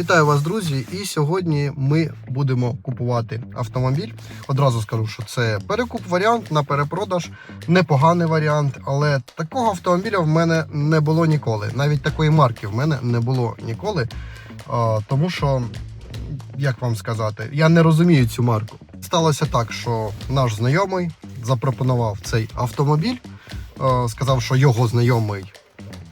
Вітаю вас, друзі! І сьогодні ми будемо купувати автомобіль. Одразу скажу, що це перекуп варіант на перепродаж, непоганий варіант, але такого автомобіля в мене не було ніколи. Навіть такої марки в мене не було ніколи. Тому що, як вам сказати, я не розумію цю марку. Сталося так, що наш знайомий запропонував цей автомобіль, сказав, що його знайомий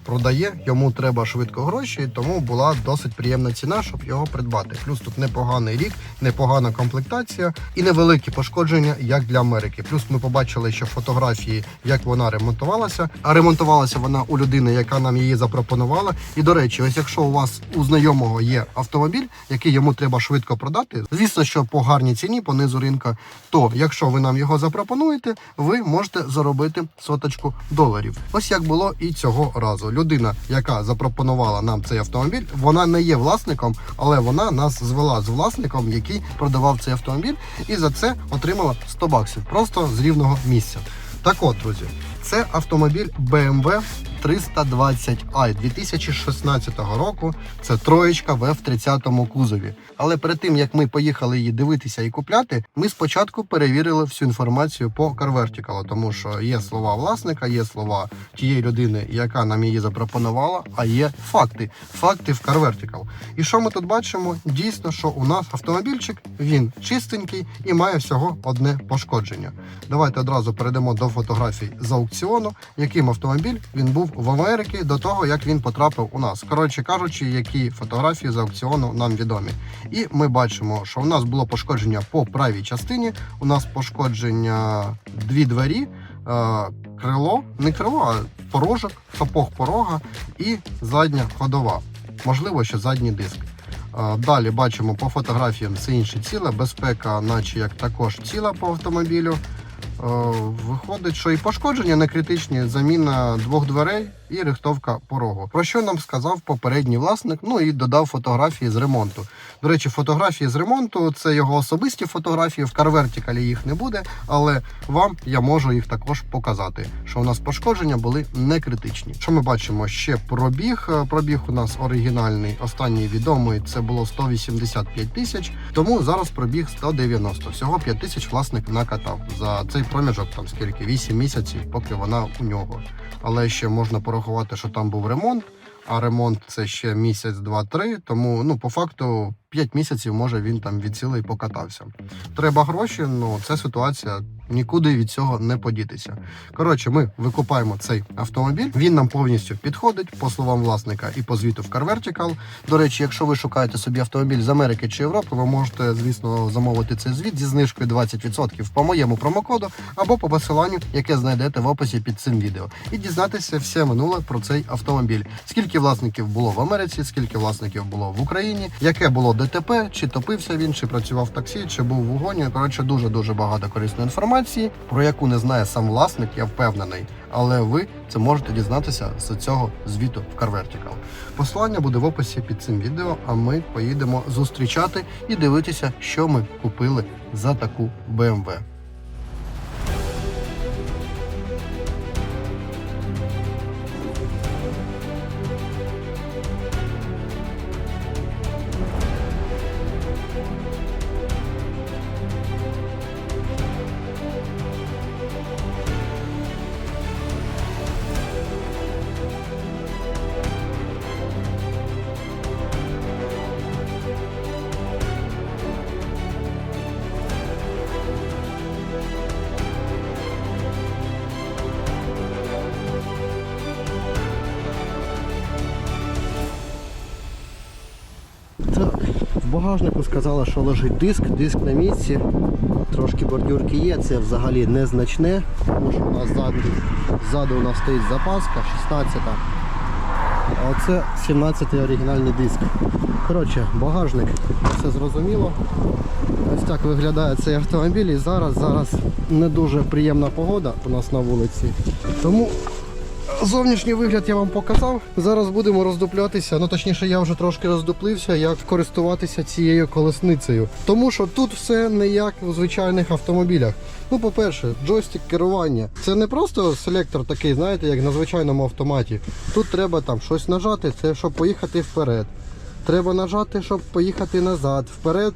продає, йому треба швидко гроші, тому була досить приємна ціна, щоб його придбати. Плюс тут непоганий рік, непогана комплектація і невеликі пошкодження, як для Америки. Плюс ми побачили, що фотографії, як вона ремонтувалася. А ремонтувалася вона у людини, яка нам її запропонувала. І до речі, ось якщо у вас у знайомого є автомобіль, який йому треба швидко продати, звісно, що по гарній ціні, по низу ринка, то якщо ви нам його запропонуєте, ви можете заробити соточку доларів. Ось як було і цього разу. Людина, яка запропонувала нам цей автомобіль, вона не є власником, але вона нас звела з власником, який продавав цей автомобіль, і за це отримала 100 баксів просто з рівного місця. Так от, друзі, це автомобіль BMW 320i 2016 року. Це троєчка в F30 кузові. Але перед тим як ми поїхали її дивитися і купляти, ми спочатку перевірили всю інформацію по CarVertical, тому що є слова власника, є слова тієї людини, яка нам її запропонувала, а є факти. Факти в CarVertical. І що ми тут бачимо? Дійсно, що у нас автомобільчик він чистенький і має всього одне пошкодження. Давайте одразу перейдемо до фотографій з аукціону, яким автомобіль він був в Америці до того, як він потрапив у нас. Коротше кажучи, які фотографії з аукціону нам відомі. І ми бачимо, що у нас було пошкодження по правій частині. У нас пошкодження дві двері, е, крило, не крило, а порожок, сапог порога і задня ходова. Можливо, ще задній диск. Е, Далі бачимо по фотографіям все інше ціле, безпека, наче як також ціла по автомобілю. Е, Виходить, що і пошкодження не критичні, заміна двох дверей і рихтовка порогу. Про що нам сказав попередній власник? Ну і додав фотографії з ремонту. До речі, фотографії з ремонту це його особисті фотографії. В CarVertical їх не буде, але вам я можу їх також показати. Що у нас пошкодження були не критичні. Що ми бачимо? Ще пробіг. Пробіг у нас оригінальний, останній відомий. Це було 185 тисяч. Тому зараз пробіг 190. Всього 5 тисяч власник накатав за цей проміжок. Там скільки 8 місяців, поки вона у нього. Але ще можна порахувати, що там був ремонт. А ремонт це ще місяць, два-три. Тому ну по факту 5 місяців може він там від цілий покатався. Треба гроші, ну це ситуація. Нікуди від цього не подітися. Коротше, ми викупаємо цей автомобіль. Він нам повністю підходить по словам власника і по звіту в CarVertical. До речі, якщо ви шукаєте собі автомобіль з Америки чи Європи, ви можете, звісно, замовити цей звіт зі знижкою 20% по моєму промокоду або по посиланню, яке знайдете в описі під цим відео, і дізнатися все минуле про цей автомобіль. Скільки власників було в Америці, скільки власників було в Україні, яке було ДТП, чи топився він, чи працював в таксі, чи був в угоні. Коротше, дуже дуже багато корисної інформації, про яку не знає сам власник, я впевнений. Але ви це можете дізнатися з цього звіту в CarVertical. Посилання буде в описі під цим відео. А ми поїдемо зустрічати і дивитися, що ми купили за таку BMW. Багажнику сказала, що лежить диск, диск на місці. Трошки бордюрки є, це взагалі незначне, тому що у нас ззаду, ззаду у нас стоїть запаска, 16-та. А оце 17-й оригінальний диск. Коротше, багажник, все зрозуміло. Ось так виглядає цей автомобіль і зараз, зараз не дуже приємна погода у нас на вулиці. Тому Зовнішній вигляд я вам показав. Зараз будемо роздуплятися. Ну точніше, я вже трошки роздуплився, як користуватися цією колесницею. Тому що тут все не як у звичайних автомобілях. Ну, по-перше, джойстик керування. Це не просто селектор такий, знаєте, як на звичайному автоматі. Тут треба там щось нажати, це щоб поїхати вперед. треба нажати, щоб поїхати назад, вперед.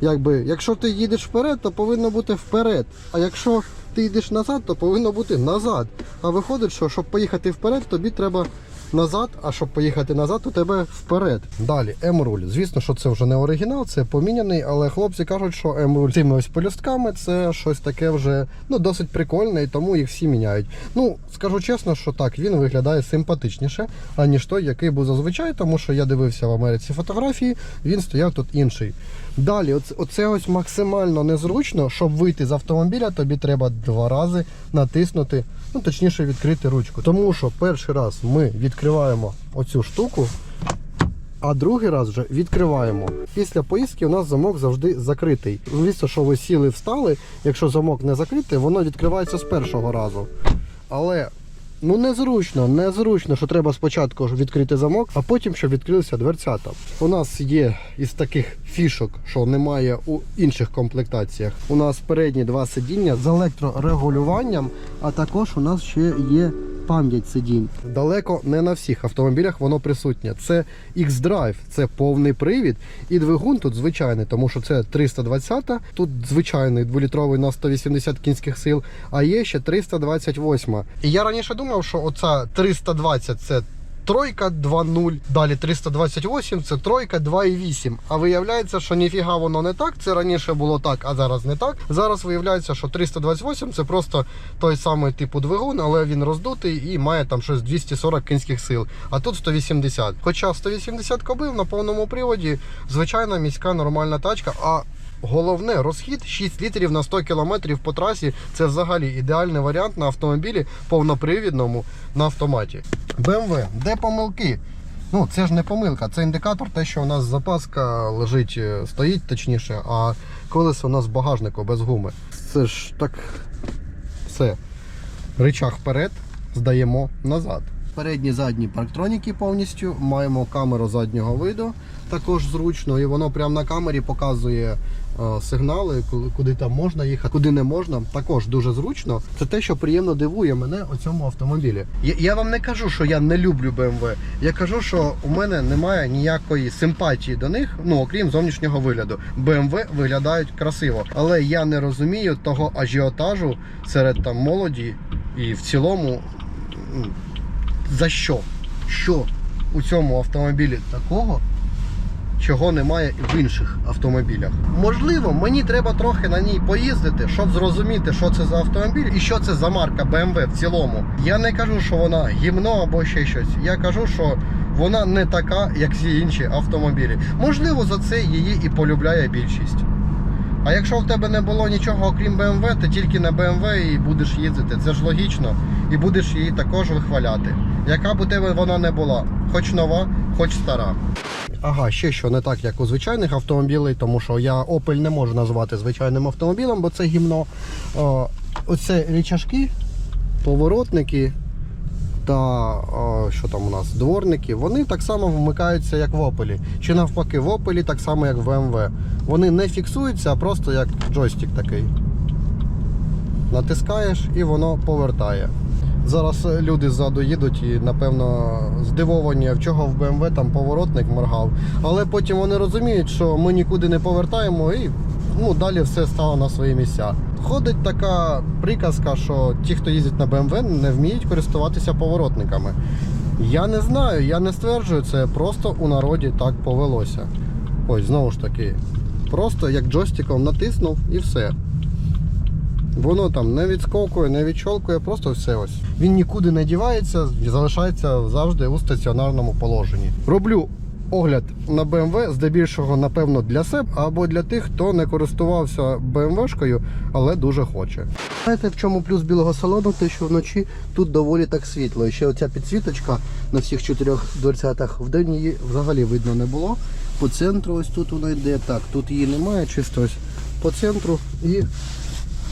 Якби, якщо ти їдеш вперед, то повинно бути вперед. А якщо ти йдеш назад, то повинно бути назад. А виходить, що щоб поїхати вперед, тобі треба назад, а щоб поїхати назад, то тебе вперед. Далі, М-руль. Звісно, що це вже не оригінал, це поміняний, але хлопці кажуть, що М-руль цими ось полюстками це щось таке вже ну, досить прикольне, і тому їх всі міняють. Ну, скажу чесно, що так, він виглядає симпатичніше, аніж той, який був зазвичай, тому що я дивився в Америці фотографії, він стояв тут інший. Далі, оце ось максимально незручно, щоб вийти з автомобіля, тобі треба два рази натиснути, ну точніше відкрити ручку. Тому що перший раз ми відкриваємо оцю штуку, а другий раз вже відкриваємо. Після поїздки у нас замок завжди закритий. Звісно, що ви сіли встали, якщо замок не закритий, воно відкривається з першого разу. Але ну незручно, незручно, що треба спочатку відкрити замок, а потім щоб відкрилися дверцята. У нас є із таких фішок, що немає у інших комплектаціях. У нас передні два сидіння з електрорегулюванням, а також у нас ще є пам'ять сидінь. Далеко не на всіх автомобілях воно присутнє. Це X-Drive, це повний привід, і двигун тут звичайний, тому що це 320, тут звичайний дволітровий на 180 кінських сил, а є ще 328. І я раніше думав, що оця 320 це тройка 2.0, далі 328 це тройка 2.8. А виявляється, що ніфіга воно не так. Це раніше було так, а зараз не так. Зараз виявляється, що 328 це просто той самий типу двигун, але він роздутий і має там щось 240 кінських сил. А тут 180. Хоча 180 кобил на повному приводі, звичайна міська нормальна тачка. А Головне, розхід 6 літрів на 100 км по трасі. Це взагалі ідеальний варіант на автомобілі повнопривідному на автоматі. BMW, де помилки? Ну, це ж не помилка, це індикатор, те, що у нас запаска лежить, е, стоїть точніше, а колесо у нас в багажнику без гуми. Це ж так все. Ричаг вперед, здаємо назад. Передні задні парктроніки повністю. Маємо камеру заднього виду, також зручно, і воно прямо на камері показує сигнали, коли- куди там можна їхати, куди не можна. Також дуже зручно. Це те, що приємно дивує мене у цьому автомобілі. Я вам не кажу, що я не люблю BMW. Я кажу, що у мене немає ніякої симпатії до них, ну окрім зовнішнього вигляду. BMW виглядають красиво, але я не розумію того ажіотажу серед там молоді і в цілому. За що? Що у цьому автомобілі такого, чого немає в інших автомобілях? Можливо, мені треба трохи на ній поїздити, щоб зрозуміти, що це за автомобіль і що це за марка BMW в цілому. Я не кажу, що вона гімно або ще щось. Я кажу, що вона не така, як всі інші автомобілі. Можливо, за це її і полюбляє більшість. А якщо в тебе не було нічого окрім BMW, ти тільки на BMW і будеш їздити. Це ж логічно. І будеш її також вихваляти. Яка б у тебе вона не була, хоч нова, хоч стара. Ага, ще що не так, як у звичайних автомобілей, тому що я Opel не можу назвати звичайним автомобілем, бо це гімно. О, оце річашки, поворотники та о, що там у нас, дворники, вони так само вмикаються, як в Opel. Чи навпаки, в Opel так само, як в BMW. Вони не фіксуються, а просто як джойстик такий. Натискаєш і воно повертає. Зараз е, люди ззаду їдуть і, напевно, здивовані, в чого в BMW там поворотник моргав. Але потім вони розуміють, що ми нікуди не повертаємо і ну, далі все стало на свої місця. Ходить така приказка, що ті, хто їздить на BMW, не вміють користуватися поворотниками. Я не знаю, я не стверджую, це просто у народі так повелося. Ось, знову ж таки, просто як джойстиком натиснув і все. Воно там не відскокує, не відщолкує, просто все ось. Він нікуди не дівається, залишається завжди у стаціонарному положенні. Роблю огляд на BMW, здебільшого, напевно, для себе або для тих, хто не користувався BMW-шкою, але дуже хоче. Знаєте, в чому плюс білого салону? Те, що вночі тут доволі так світло. І ще оця підсвіточка на всіх чотирьох дверцятах в день її взагалі видно не було. По центру ось тут вона йде. Так, тут її немає, чисто ось по центру і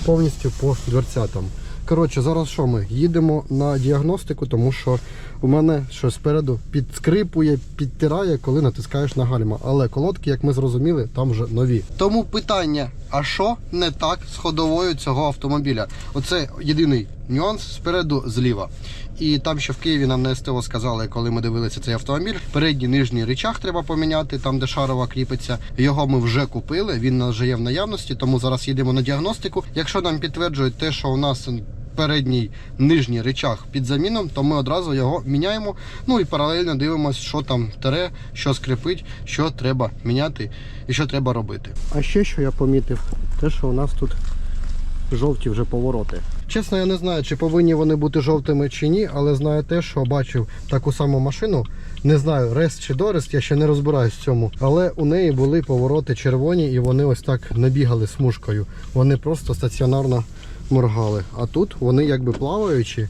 повністю по дверцятам. Коротше, зараз що ми? Їдемо на діагностику, тому що у мене щось спереду підскрипує, підтирає, коли натискаєш на гальма. Але колодки, як ми зрозуміли, там вже нові. Тому питання: а що не так з ходовою цього автомобіля? Оце єдиний нюанс спереду зліва. І там ще в Києві нам на СТО сказали, коли ми дивилися цей автомобіль. Передній нижній речах треба поміняти, там де шарова кріпиться. Його ми вже купили. Він вже є в наявності, тому зараз їдемо на діагностику. Якщо нам підтверджують те, що у нас передній нижній речах під заміном, то ми одразу його міняємо. Ну і паралельно дивимося, що там тере, що скрипить, що треба міняти і що треба робити. А ще що я помітив, те, що у нас тут жовті вже повороти. Чесно, я не знаю, чи повинні вони бути жовтими чи ні, але знаю те, що бачив таку саму машину. Не знаю, рест чи дорест, я ще не розбираюсь в цьому. Але у неї були повороти червоні і вони ось так набігали смужкою. Вони просто стаціонарно моргали. А тут вони якби плаваючі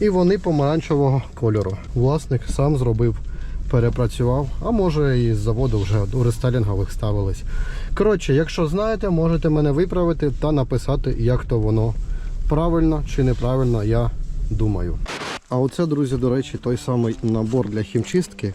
і вони помаранчевого кольору. Власник сам зробив, перепрацював, а може і з заводу вже у рестайлінгових ставились. Коротше, якщо знаєте, можете мене виправити та написати, як то воно правильно чи неправильно, я думаю. А оце, друзі, до речі, той самий набор для хімчистки,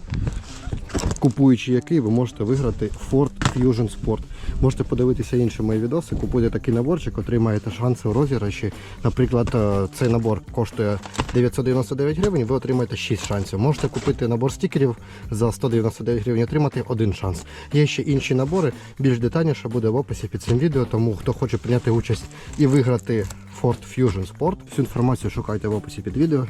купуючи який, ви можете виграти Ford Fusion Sport. Можете подивитися інші мої відоси, купуйте такий наборчик, отримаєте шанси у розіграші. Наприклад, е, цей набор коштує 999 гривень, ви отримаєте 6 шансів. Можете купити набор стікерів за 199 гривень, отримати один шанс. Є ще інші набори, більш детальніше буде в описі під цим відео, тому хто хоче прийняти участь і виграти Ford Fusion Sport, всю інформацію шукайте в описі під відео.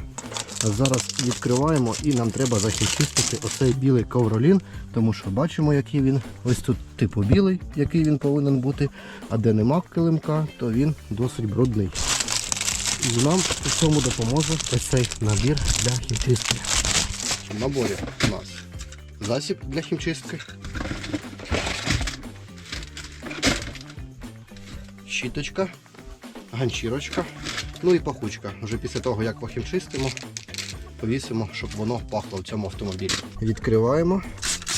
Зараз відкриваємо і нам треба захистити оцей білий ковролін, тому що бачимо, який він. Ось тут типу білий, який він повинен бути. А де нема килимка, то він досить брудний. І нам у цьому допоможе ось цей набір для хімчистки. В наборі у нас засіб для хімчистки. Щіточка, ганчірочка, ну і пахучка. Вже після того, як похімчистимо, повісимо, щоб воно пахло в цьому автомобілі. Відкриваємо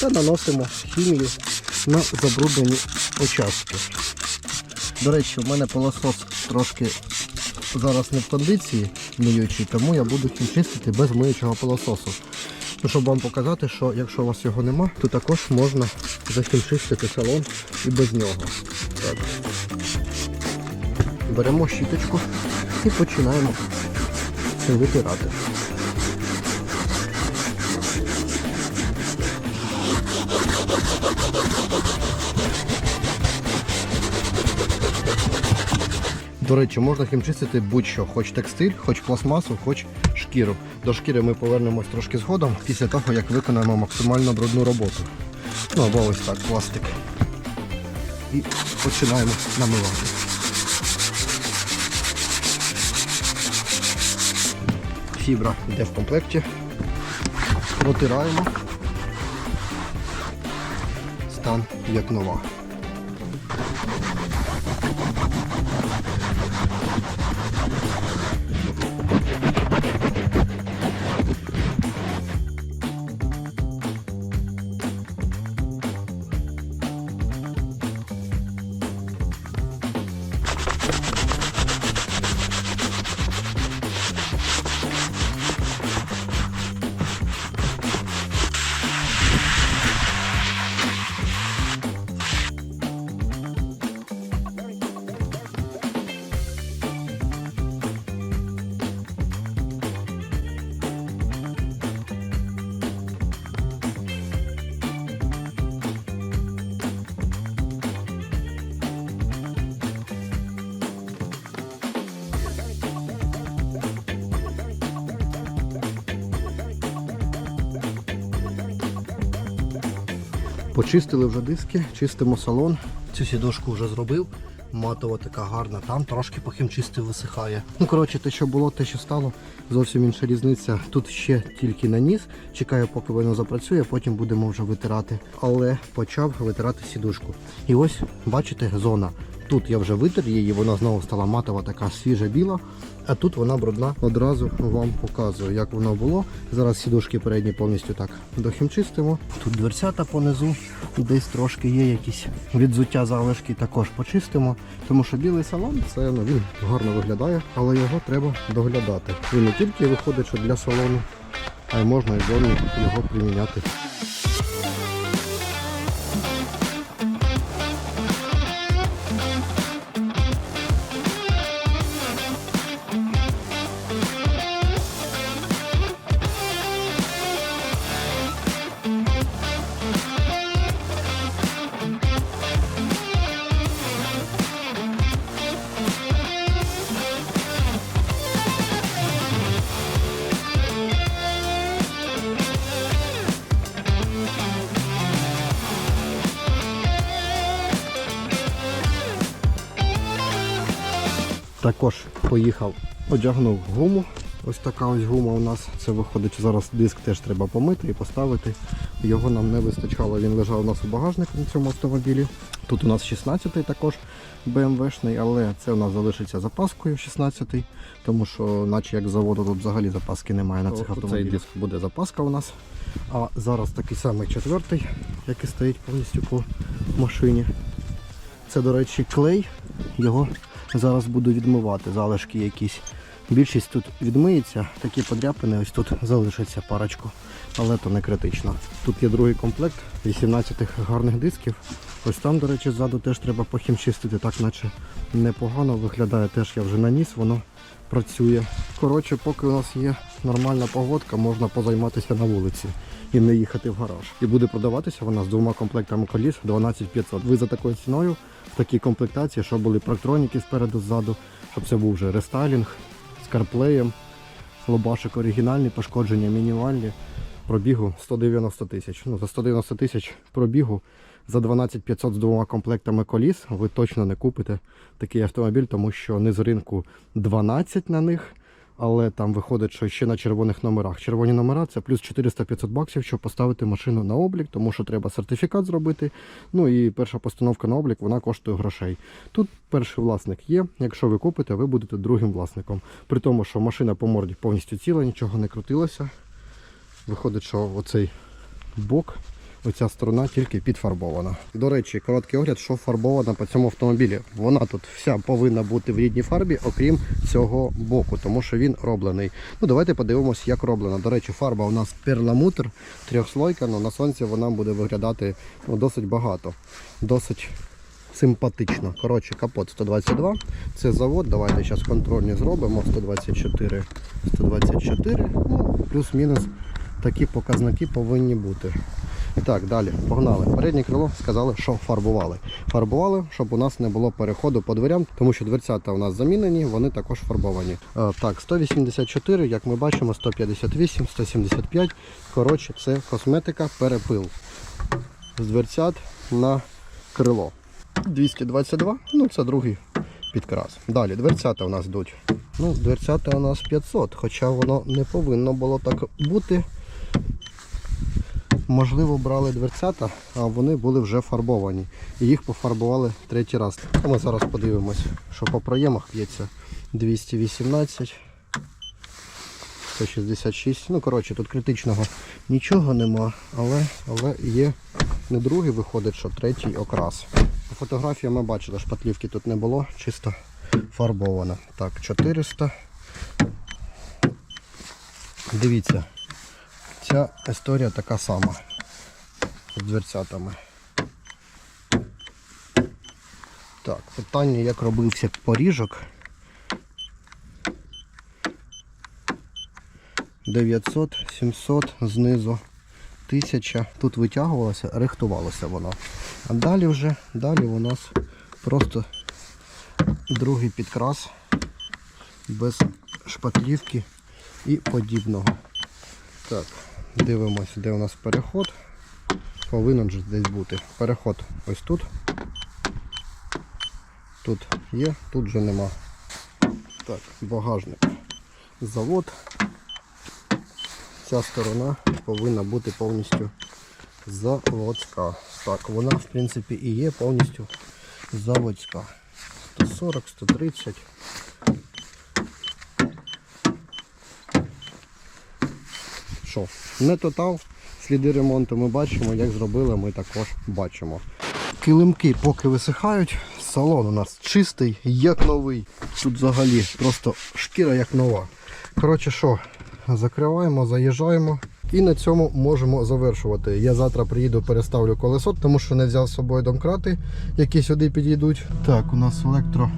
та наносимо хімію на забруднені участки. До речі, в мене пилосос трошки зараз не в кондиції миючий, тому я буду хімчистити без миючого пилососу. Ну, щоб вам показати, що якщо у вас його нема, то також можна захімчистити салон і без нього. Так. Беремо щіточку і починаємо витирати. До речі, можна хімчистити будь-що, хоч текстиль, хоч пластмасу, хоч шкіру. До шкіри ми повернемось трошки згодом після того, як виконаємо максимально брудну роботу. Ну або ось так, пластик. І починаємо намивати. Фібра йде в комплекті. Протираємо. Стан як нова. Почистили вже диски, чистимо салон. Цю сідошку вже зробив. Матова така гарна, там трошки похімчистив, висихає. Ну, коротше, те, що було, те, що стало, зовсім інша різниця. Тут ще тільки наніс. Чекаю, поки воно запрацює, потім будемо вже витирати. Але почав витирати сідушку. І ось, бачите, зона. Тут я вже витер її, вона знову стала матова, така свіжа біла. А тут вона брудна. Одразу вам показую, як воно було. Зараз сідушки передні повністю так дохімчистимо. Тут дверцята понизу, десь трошки є якісь відзуття залишки, також почистимо. Тому що білий салон це ну, він гарно виглядає, але його треба доглядати. Він не тільки виходить що для салону, а й можна і зовні його приміняти. Також поїхав, одягнув гуму. Ось така ось гума у нас. Це виходить, зараз диск теж треба помити і поставити. Його нам не вистачало. Він лежав у нас у багажнику на цьому автомобілі. Тут у нас 16-й також BMW-шний, але це у нас залишиться запаскою 16-й, тому що, наче як заводу, тут взагалі запаски немає на цих автомобілях. Цей диск буде запаска у нас. А зараз такий самий четвертий, який стоїть повністю по машині. Це, до речі, клей. Його зараз буду відмивати, залишки якісь. Більшість тут відмиється, такі подряпини, ось тут залишиться парочку, але то не критично. Тут є другий комплект 18 гарних дисків. Ось там, до речі, ззаду теж треба похімчистити, так наче непогано виглядає. Теж я вже наніс, воно працює. Коротше, поки у нас є нормальна погодка, можна позайматися на вулиці і не їхати в гараж. І буде продаватися вона з двома комплектами коліс 12500. Ви за такою ціною в такій комплектації, щоб були проктроніки спереду ззаду, щоб це був вже рестайлінг з карплеєм, лобашик оригінальний, пошкодження мінімальні. Пробігу 190 тисяч. Ну, за 190 тисяч пробігу за 12500 з двома комплектами коліс ви точно не купите такий автомобіль, тому що не з ринку 12 на них, але там виходить, що ще на червоних номерах. Червоні номера це плюс 400-500 баксів, щоб поставити машину на облік, тому що треба сертифікат зробити. Ну і перша постановка на облік вона коштує грошей. Тут перший власник є. Якщо ви купите, ви будете другим власником. При тому, що машина по морді повністю ціла, нічого не крутилося. Виходить, що оцей бок, оця сторона тільки підфарбована. До речі, короткий огляд, що фарбована по цьому автомобілі. Вона тут вся повинна бути в рідній фарбі, окрім цього боку, тому що він роблений. Ну, давайте подивимося, як роблено. До речі, фарба у нас перламутр, трьохслойка, але на сонці вона буде виглядати ну, досить багато. Досить симпатично. Коротше, капот 122. Це завод. Давайте зараз контрольні зробимо. 124, 124. Ну, плюс-мінус такі показники повинні бути. Так, далі, погнали. Переднє крило сказали, що фарбували. Фарбували, щоб у нас не було переходу по дверям, тому що дверцята у нас замінені, вони також фарбовані. Е, так, 184, як ми бачимо, 158, 175. Коротше, це косметика, перепил. З дверцят на крило. 222, ну це другий підкрас. Далі, дверцята у нас йдуть. Ну, дверцята у нас 500, хоча воно не повинно було так бути. Можливо, брали дверцята, а вони були вже фарбовані. І їх пофарбували третій раз. Ми зараз подивимось, що по проємах п'ється 218, 166. Ну, коротше, тут критичного нічого нема, але, але є не другий, виходить, що третій окрас. По фотографії ми бачили, шпатлівки тут не було, чисто фарбовано. Так, 400. Дивіться, ця історія така сама з дверцятами. Так, питання, як робився поріжок. 900, 700 знизу. 1000. Тут витягувалося, рихтувалося воно. А далі вже, далі у нас просто другий підкрас без шпатлівки і подібного. Так, дивимося, де у нас переход. Повинен же десь бути. Переход ось тут. Тут є, тут же нема. Так, багажник. Завод. Ця сторона повинна бути повністю заводська. Так, вона в принципі і є повністю заводська. 140, 130. Що, не тотал, сліди ремонту ми бачимо, як зробили, ми також бачимо. Килимки поки висихають, салон у нас чистий, як новий. Тут взагалі просто шкіра як нова. Коротше що, закриваємо, заїжджаємо. І на цьому можемо завершувати. Я завтра приїду, переставлю колесо, тому що не взяв з собою домкрати, які сюди підійдуть. Так, у нас електро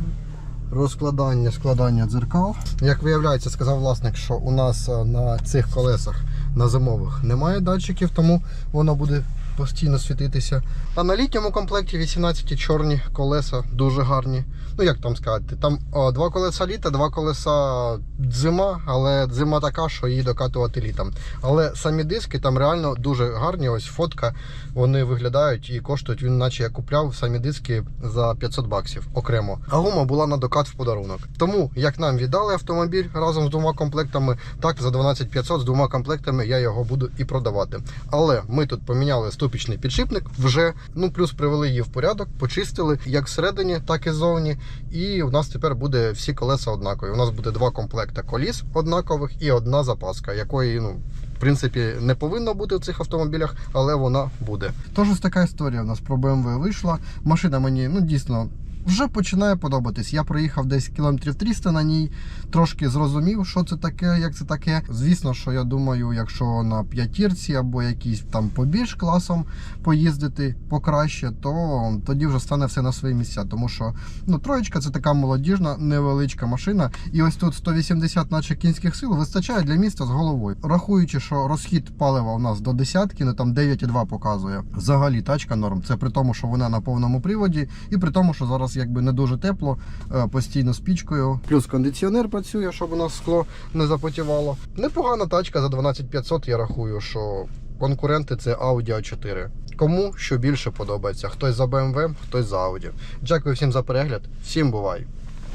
розкладання, складання дзеркал. Як виявляється, сказав власник, що у нас е, на цих колесах на зимових немає датчиків, тому воно буде постійно світитися. А на літньому комплекті 18 чорні колеса, дуже гарні. Ну як там сказати, там о, два колеса літа, два колеса зима, але зима така, що її докатувати літом. Але самі диски там реально дуже гарні. Ось фотка. Вони виглядають і коштують. Він, наче я купляв самі диски за 500 баксів окремо. А гума була на докат в подарунок. Тому як нам віддали автомобіль разом з двома комплектами, так за 12 500 з двома комплектами я його буду і продавати. Але ми тут поміняли ступічний підшипник вже. Ну плюс привели її в порядок, почистили як всередині, так і ззовні. І у нас тепер буде всі колеса однакові. У нас буде два комплекти коліс однакових і одна запаска, якої ну. В принципі, не повинно бути в цих автомобілях, але вона буде. Тож ось така історія у нас про BMW вийшла. Машина мені ну дійсно вже починає подобатись. Я проїхав десь кілометрів 300 на ній, трошки зрозумів, що це таке, як це таке. Звісно, що я думаю, якщо на п'ятірці або якийсь там побільш класом поїздити покраще, то тоді вже стане все на свої місця. Тому що ну, троєчка це така молодіжна, невеличка машина. І ось тут 180 наче кінських сил вистачає для міста з головою. Рахуючи, що розхід палива у нас до десятки, ну там 9,2 показує. Взагалі тачка норм. Це при тому, що вона на повному приводі, і при тому, що зараз якби не дуже тепло, е, постійно з пічкою. Плюс кондиціонер працює, щоб у нас скло не запотівало. Непогана тачка за 12500, я рахую, що конкуренти це Audi A4. Кому що більше подобається? Хтось за BMW, хтось за Audi. Дякую всім за перегляд. Всім бувай!